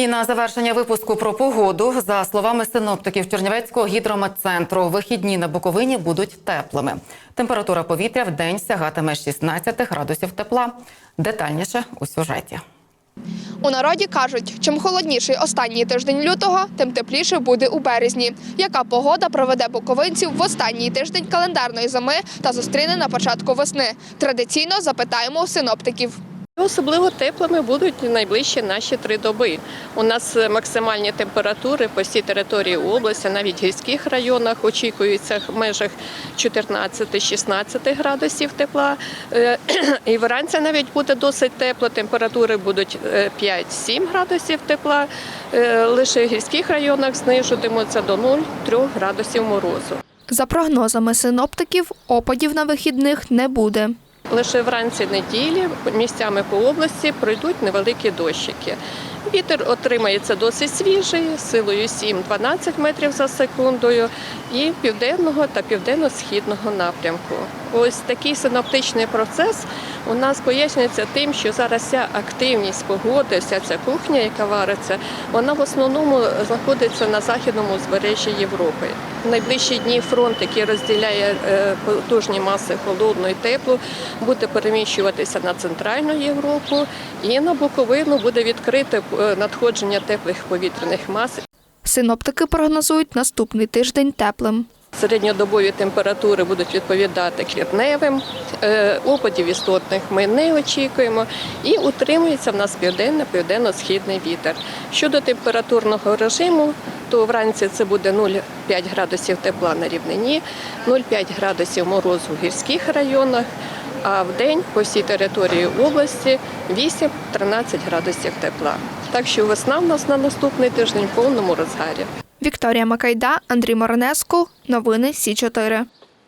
І на завершення випуску про погоду, за словами синоптиків Чернівецького гідрометцентру, вихідні на Буковині будуть теплими. Температура повітря в день сягатиме 16 градусів тепла. Детальніше у сюжеті. У народі кажуть, чим холодніший останній тиждень лютого, тим тепліше буде у березні. Яка погода проведе буковинців в останній тиждень календарної зими та зустріне на початку весни? Традиційно запитаємо у синоптиків. Особливо теплими будуть найближчі наші три доби. У нас е, максимальні температури по всій території області, навіть в гірських районах, очікуються в межах 14-16 градусів тепла. Е, І вранці навіть буде досить тепло. Температури будуть е, 5-7 градусів тепла. Е, Лише в гірських районах знижуватимуться до 0-3 градусів морозу. За прогнозами синоптиків, опадів на вихідних не буде. Лише вранці неділі місцями по області пройдуть невеликі дощики. Вітер отримається досить свіжий, силою 7-12 метрів за секундою, і південного та південно-східного напрямку. Ось такий синоптичний процес у нас пояснюється тим, що зараз вся активність погоди, вся ця кухня, яка вариться, вона в основному знаходиться на західному узбережжі Європи. В найближчі дні фронт, який розділяє е, потужні маси холодну і теплу, буде переміщуватися на центральну Європу і на Буковину буде відкрите е, надходження теплих повітряних мас. Синоптики прогнозують наступний тиждень теплим. Середньодобові температури будуть відповідати квітневим, е, опадів істотних ми не очікуємо. І утримується в нас південно-південно-східний вітер. Щодо температурного режиму, то вранці це буде 0,5 градусів тепла на рівнині, 0,5 градусів морозу в гірських районах, а в день по всій території області 8-13 градусів тепла. Так що весна в нас на наступний тиждень в повному розгарі. Вікторія Макайда, Андрій Моронеску. Новини Сі 4